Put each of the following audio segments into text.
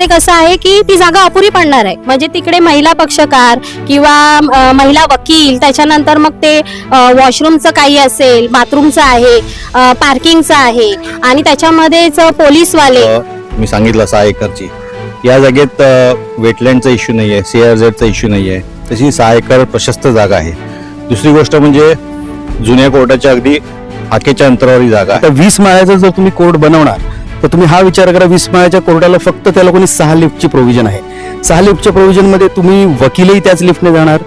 ते कसं आहे की ती जागा अपुरी पडणार आहे. म्हणजे तिकडे महिला पक्षकार किंवा महिला वकील त्याच्यानंतर मग ते वॉशरूमचं काही असेल बाथरूमचं आहे पार्किंगचं आहे आणि त्याच्यामध्येच पोलीसवाले. मी सांगितलं सहा एकरची या जागेत वेटलँडचा इश्यू नाही आहे सी आर झेडचा इश्यू नाही आहे तशी सहा एकर प्रशस्त जागा आहे. दुसरी गोष्ट म्हणजे जुन्या कोर्टाच्या अगदी हाकेच्या अंतरावर ही जागा आहे. आता वीस माळ्याचा जर तुम्ही कोर्ट बनवणार तर तुम्ही हा विचार करा वीस माळ्याच्या कोर्टाला फक्त त्याला कोणी सहा लिफ्टची प्रोव्हिजन आहे. सहा लिफ्टच्या प्रोव्हिजनमध्ये तुम्ही वकीलही त्याच लिफ्टने जाणार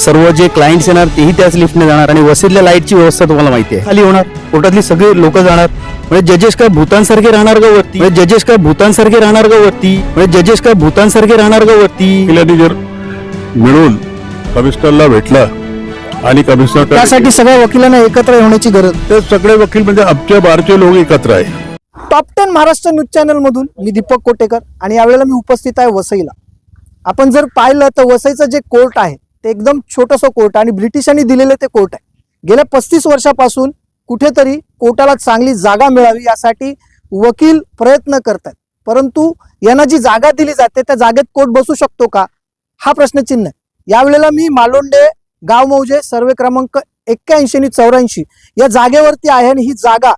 सर्व जे क्लायंट्स येणार तेही त्याच लिफ्टने जाणार आणि वसईतल्या लाईटची व्यवस्था तुम्हाला माहिती आहे. खाली होणार कोर्टातली सगळे लोक जाणार. म्हणजे जजेस काय भूतांसारखे राहणार का वरती? म्हणजे जजेस काय भूतांसारखे राहणार का वरती? म्हणजे जजेस काय भूतांसारखे राहणार का वरती? जर मिळून कमिशनरला भेटला आणि कमिशनर त्यासाठी सगळ्या वकिलांना एकत्र येण्याची गरज. ते सगळे वकील म्हणजे आमच्या बारचे लोक एकत्र आहे. टॉप टेन महाराष्ट्र न्यूज चॅनलमधून मी दीपक कोटेकर आणि यावेळेला मी उपस्थित आहे वसईला. आपण जर पाहिलं तर वसईचं जे कोर्ट आहे ते एकदम छोटंसं कोर्ट आणि ब्रिटिशांनी दिलेलं ते कोर्ट आहे. गेल्या पस्तीस वर्षापासून कुठेतरी कोर्टाला चांगली जागा मिळावी यासाठी वकील प्रयत्न करतात परंतु यांना जी जागा दिली जाते त्या जागेत कोर्ट बसू शकतो का? हा प्रश्नचिन्ह आहे. यावेळेला मी मालोंडे गाव मौजे सर्वे क्रमांक एक्क्याऐंशी आणि चौऱ्याऐंशी या जागेवरती आहे आणि ही जागा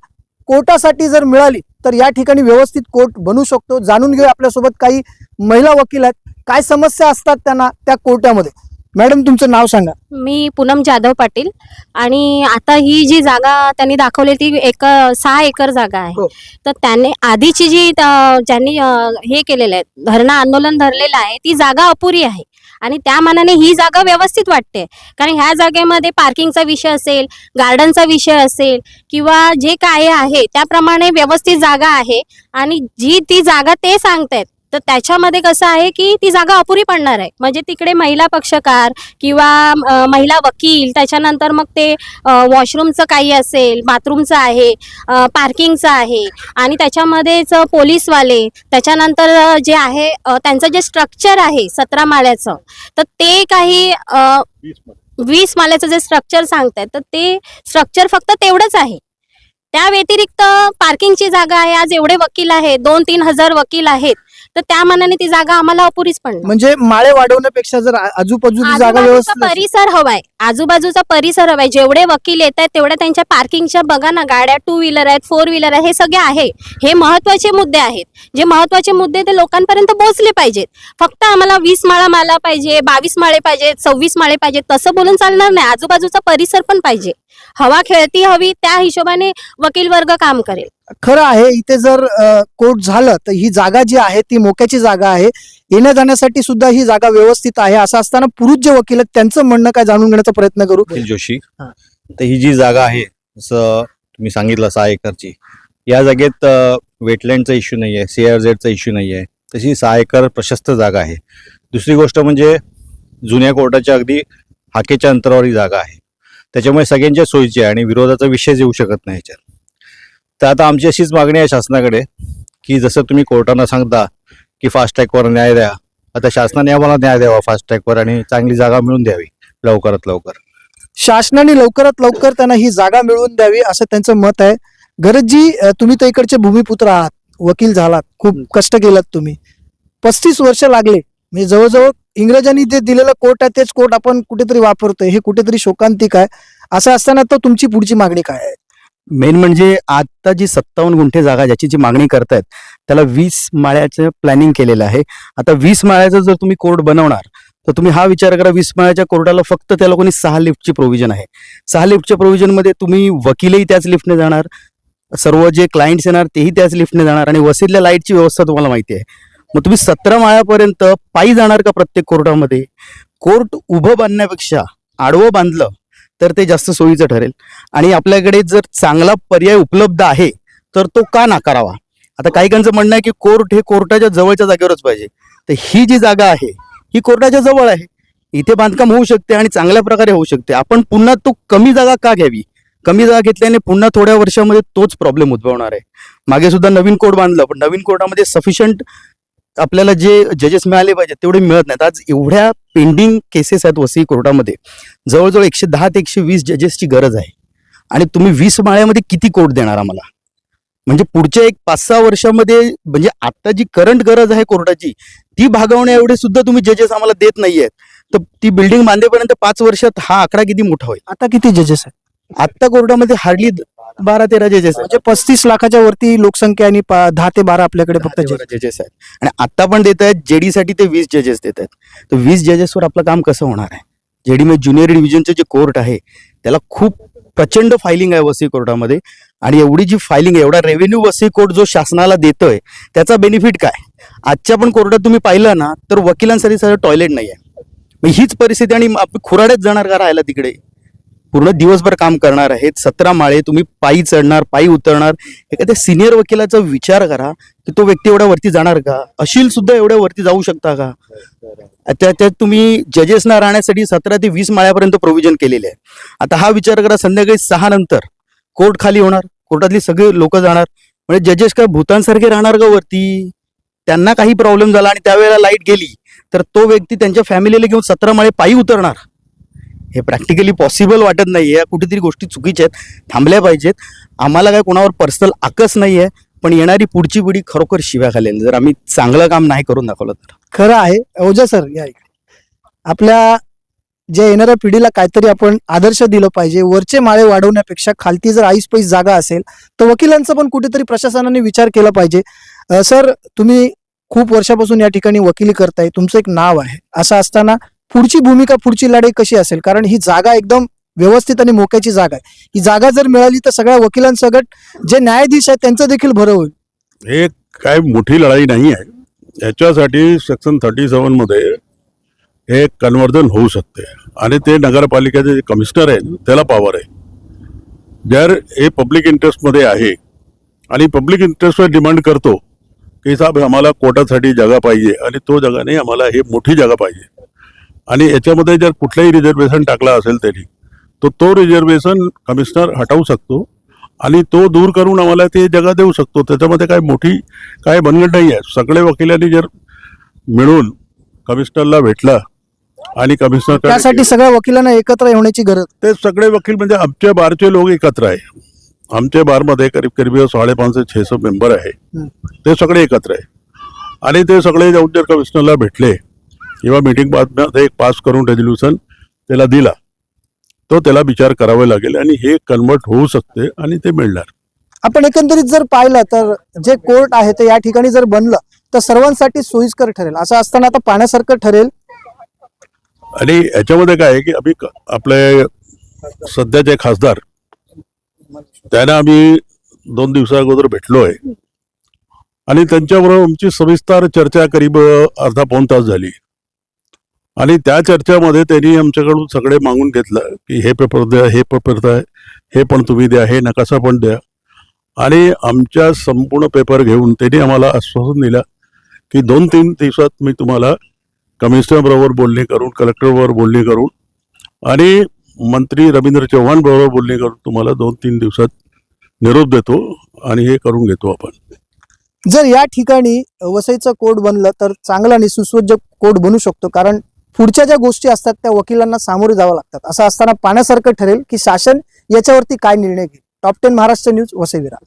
कोर्टासाठी जर मिळाली तर या ठिकाणी व्यवस्थित कोर्ट बनू शकतो. जाणून घेऊ आपल्यासोबत काही महिला वकील आहेत. काय समस्या असतात त्यांना त्या कोर्टामध्ये? मॅडम तुमचं नाव सांगा. मी पूनम जाधव पाटील आणि आता ही जी जागा त्यांनी दाखवली ती एक सहा एकर जागा आहे. हो. तर त्याने आधीची जी ज्यांनी हे केलेलं आहे धरणं आंदोलन धरलेलं आहे ती जागा अपुरी आहे. आणि त्या मानाने ही जागा व्यवस्थित वाटते. कारण ह्या जागेमध्ये पार्किंगचा विषय असेल गार्डनचा विषय असेल किंवा जे काय आहे त्याप्रमाणे व्यवस्थित जागा आहे. आणि जी ती जागा ते सांगतायत. तर त्याच्यामध्ये कसं आहे की ती जागा अपुरी पडणार आहे. म्हणजे तिकडे महिला पक्षकार किंवा महिला वकील त्याच्यानंतर मग ते वॉशरूमचं काही असेल बाथरूमचं आहे पार्किंगचं आहे आणि त्याच्यामध्येच पोलीसवाले त्याच्यानंतर जे आहे त्यांचं जे स्ट्रक्चर आहे सतरा माळ्याचं तर ते काही वीस माळ्याचं जे स्ट्रक्चर सांगतायत तर ते स्ट्रक्चर फक्त तेवढंच आहे. त्या व्यतिरिक्त पार्किंगची जागा आहे आज एवढे वकील आहेत दोन तीन हजार वकील आहेत तर त्या मानाने ती जागा आम्हाला अपुरीच पडणार. म्हणजे माळे वाढवण्यापेक्षा जर आजूबाजूची जागा आजूबाजूचा व्यवस्थित परिसर हवाय. आजूबाजूचा परिसर हवाय. जेवढे वकील येत आहेत तेवढ्या त्यांच्या पार्किंगच्या बघा ना गाड्या टू व्हीलर आहेत फोर व्हीलर आहे हे सगळे आहे. हे महत्त्वाचे मुद्दे आहेत. जे महत्त्वाचे मुद्दे ते लोकांपर्यंत पोहोचले पाहिजेत. फक्त आम्हाला वीस माळा माला पाहिजे बावीस माळे पाहिजेत सव्वीस माळे पाहिजेत तसं बोलून चालणार नाही. आजूबाजूचा परिसर पण पाहिजे. हवा खेळती हवी त्या हिशोबाने वकील वर्ग काम करेल. खरं आहे इथे जर कोर्ट झालं तर ही जागा जी आहे ती मोक्याची जागा आहे. येण्या जाण्यासाठी सुद्धा ही जागा व्यवस्थित आहे असं असताना पुरुष जे वकील आहेत त्यांचं म्हणणं काय जाणून घेण्याचा प्रयत्न करू? अखिल जोशी हा. तर ही जी जागा आहे जसं तुम्ही सांगितलं सहा एकरची या जागेत वेटलँडचा इश्यू नाही आहे सी आर झेडचा इश्यू नाही आहे तशी सहा एकर प्रशस्त जागा आहे. दुसरी गोष्ट म्हणजे जुन्या कोर्टाच्या अगदी हाकेच्या अंतरावर ही जागा आहे. त्याच्यामुळे सगळ्यांच्या सोयीची आहे आणि विरोधाचा विषयच येऊ शकत नाही याच्यात. तर आता आमची अशीच मागणी आहे शासनाकडे की जसं तुम्ही कोर्टानं सांगता की फास्ट ट्रॅकवर न्याय द्या आता शासनाने आम्हाला न्याय द्यावा फास्ट ट्रॅकवर आणि चांगली जागा मिळून द्यावी लवकरात लवकर. शासनाने लवकरात लवकर त्यांना ही जागा मिळवून द्यावी असं त्यांचं मत आहे. गरजजी तुम्ही तर इकडचे भूमिपुत्र आहात वकील झालात खूप कष्ट केलात तुम्ही. पस्तीस वर्ष लागले म्हणजे जवळजवळ इंग्रजांनी जे दिलेलं कोर्ट आहे तेच कोर्ट आपण कुठेतरी वापरतोय. हे कुठेतरी शोकांतिक आहे. असं असताना तर तुमची पुढची मागणी काय आहे? मेन म्हणजे आता जी सत्तावन्न गुंठे जागा ज्याची जी मागणी करतायत त्याला वीस माळ्याचं प्लॅनिंग केलेलं आहे. आता वीस माळ्याचं जर तुम्ही कोर्ट बनवणार तर तुम्ही हा विचार करा वीस माळ्याच्या कोर्टाला फक्त त्या लोकांनी सहा लिफ्टची प्रोव्हिजन आहे. सहा लिफ्टच्या प्रोव्हिजनमध्ये तुम्ही वकीलही त्याच लिफ्टने जाणार सर्व जे क्लायंट्स येणार तेही त्याच लिफ्टने जाणार आणि वसईतल्या लाईटची व्यवस्था तुम्हाला माहिती आहे. मग तुम्ही सतरा माळ्यापर्यंत पायी जाणार का प्रत्येक कोर्टामध्ये? कोर्ट उभं बांधण्यापेक्षा आडवं बांधलं तर ते जास्त सोयीचं ठरेल. आणि आपल्याकडे जर चांगला पर्याय उपलब्ध आहे तर तो का नाकारावा? आता काहीकांचं म्हणणं आहे की कोर्ट हे कोर्टाच्या जवळच्या जागेवरच पाहिजे. तर ही जी जागा आहे ही कोर्टाच्या जवळ आहे. इथे बांधकाम होऊ शकते आणि चांगल्या प्रकारे होऊ शकते. आपण पुन्हा तो कमी जागा का घ्यावी? कमी जागा घेतल्याने पुन्हा थोड्या वर्षामध्ये तोच प्रॉब्लेम उद्भवणार आहे. मागे सुद्धा नवीन कोर्ट बांधलं पण नवीन कोर्टामध्ये सफिशियंट आपल्याला जे जजेस मिळाले पाहिजेत तेवढे मिळत नाहीत. आज एवढ्या पेंडिंग केसेस आहेत वसई कोर्टामध्ये. जवळजवळ एकशे दहा ते एकशे वीस जजेसची गरज आहे. आणि तुम्ही वीस माळ्यामध्ये किती कोर्ट देणार आम्हाला? म्हणजे पुढच्या एक पाच सहा वर्षामध्ये म्हणजे आता जी करंट गरज आहे कोर्टाची ती भागवण्या एवढे सुद्धा तुम्ही जजेस आम्हाला देत नाहीयेत. तर ती बिल्डिंग बांधेपर्यंत पाच वर्षात हा आकडा किती मोठा होईल? आता किती जजेस आहेत? आता कोर्टामध्ये हार्डली बारा तेरा जजेस आहेत. म्हणजे पस्तीस लाखाच्या वरती लोकसंख्या आणि दहा ते बारा आपल्याकडे फक्त. जजेस आहेत. आणि आता पण देत आहेत जेडी साठी ते वीस जजेस देत आहेत. तर वीस जजेसवर आपलं काम कसं होणार आहे? जेडी मध्ये ज्युनियर डिव्हिजनचं जे कोर्ट आहे त्याला खूप प्रचंड फायलिंग आहे वसई कोर्टामध्ये. आणि एवढी जी फायलिंग आहे एवढा रेव्हेन्यू वसई कोर्ट जो शासनाला देतोय त्याचा बेनिफिट काय? आजच्या पण कोर्टात तुम्ही पाहिलं ना तर वकिलांसाठी सगळं टॉयलेट नाही आहे मग हीच परिस्थिती आणि खुराड्यात जाणार का राहायला तिकडे? पूर्ण दिवसभर काम करणार आहेत. सतरा माळे तुम्ही पायी चढणार पायी उतरणार. एखाद्या सिनियर वकिलाचा विचार करा की तो व्यक्ती एवढ्या वरती जाणार का? अशील सुद्धा एवढ्या वरती जाऊ शकता का? त्या त्यात तुम्ही जजेसना राहण्यासाठी सतरा ते वीस माळ्यापर्यंत प्रोव्हिजन केलेले आहे. आता हा विचार करा संध्याकाळी सहा नंतर कोर्ट खाली होणार. कोर्टातली सगळे लोक जाणार. म्हणजे जजेस काय भूतांसारखे राहणार का वरती? त्यांना काही प्रॉब्लेम झाला आणि त्यावेळेला लाइट गेली तर तो व्यक्ती त्यांच्या फॅमिलीला घेऊन सतरा माळे पायी उतरणार. हे प्रॅक्टिकली पॉसिबल वाटत नाही आहे कुठेतरी गोष्टी चुकीच्या आहेत थांबल्या पाहिजेत. आम्हाला काय कोणावर पर्सनल आकस नाही आहे पण येणारी पुढची पिढी खरोखर शिव्या खालेल जर आम्ही चांगलं काम नाही करून दाखवलं तर. खरं आहे. ओजा सर या आपल्या जे येणाऱ्या पिढीला काहीतरी आपण आदर्श दिलं पाहिजे वरचे माळे वाढवण्यापेक्षा खालती जर आईस पैस जागा असेल तर वकिलांचा पण कुठेतरी प्रशासनाने विचार केला पाहिजे. सर तुम्ही खूप वर्षापासून या ठिकाणी वकिली करताय. तुमचं एक नाव आहे. असं असताना पुढची भूमिका पुढची लढाई कशी असेल? कारण ही जागा एकदम व्यवस्थित आणि मोक्याची जागा आहे. ही जागा जर मिळाली तर सगळ्या वकिलांसकट जे न्यायाधीश आहेत त्यांचं देखील भरं होईल. हे काय मोठी लढाई नाही आहे. याच्यासाठी सेक्शन थर्टी सेवनमध्ये हे कन्वर्जन होऊ शकते. आणि ते नगरपालिकेचे जे कमिशनर आहे त्याला पॉवर आहे. जर हे पब्लिक इंटरेस्टमध्ये आहे आणि पब्लिक इंटरेस्टवर डिमांड करतो की साहेब आम्हाला कोर्टासाठी जागा पाहिजे आणि तो जागा नाही आम्हाला हे मोठी जागा पाहिजे. आणि याच्यामध्ये जर कुठलाही रिझर्वेशन टाकला असेल त्यांनी तर तो रिझर्वेशन कमिशनर हटवू शकतो आणि तो दूर करून आम्हाला ते जागा देऊ शकतो. त्याच्यामध्ये काय मोठी काय बनगड नाही आहे. सगळे वकिलांनी जर मिळून कमिशनरला भेटला आणि कमिशनर त्यासाठी सगळ्या वकिलांना एकत्र येण्याची गरज. ते सगळे वकील म्हणजे आमच्या बारचे लोक एकत्र आहे. आमच्या बारमध्ये करीब करीब साडेपाचशे छेसो मेंबर आहे. ते सगळे एकत्र आहे. आणि ते सगळे जाऊन जर कमिशनरला भेटले किंवा मीटिंग बातम्यात एक पास करून रेझोल्युशन त्याला दिला. तो त्याला विचार करावा लागेल आणि हे कन्वर्ट होऊ शकते आणि ते मिळणार. आपण एकंदरीत जर पाहिलं तर जे कोर्ट आहे ते या ठिकाणी जर बनलं तर सर्वांसाठी सोयीस्कर ठरेल. असं असताना आता पाण्यासारखं ठरेल? आणि याच्यामध्ये काय आहे की आम्ही आपले सध्याचे खासदार त्यांना आम्ही दोन दिवसा अगोदर भेटलो आहे आणि त्यांच्याबरोबर आमची सविस्तर चर्चा करीब अर्धा पाऊण तास झाली. आणि त्या चर्चामध्ये त्यांनी आमच्याकडून सगळे मागून घेतलं की हे पेपर द्या हे पेपर द्या हे पण तुम्ही द्या हे नकाशा पण द्या. आणि आमच्या संपूर्ण पेपर घेऊन त्यांनी आम्हाला आश्वासन दिलं की दोन तीन दिवसात मी तुम्हाला कमिशनरबरोबर बोलणी करून कलेक्टरबरोबर बोलणी करून आणि मंत्री रवींद्र चव्हाण बरोबर बोलणी करून तुम्हाला दोन तीन दिवसात निरोप देतो आणि हे करून घेतो आपण. जर या ठिकाणी वसईचा कोड बनलं तर चांगला आणि सुसज्ज कोड बनू शकतो कारण पुढच्या ज्या गोष्टी असतात त्या वकिलांना सामोरे जावं लागतात. असं असताना पाण्यासारखं ठरेल की शासन याच्यावरती काय निर्णय घेईल. Top ten Maharashtra news Vasai Virar.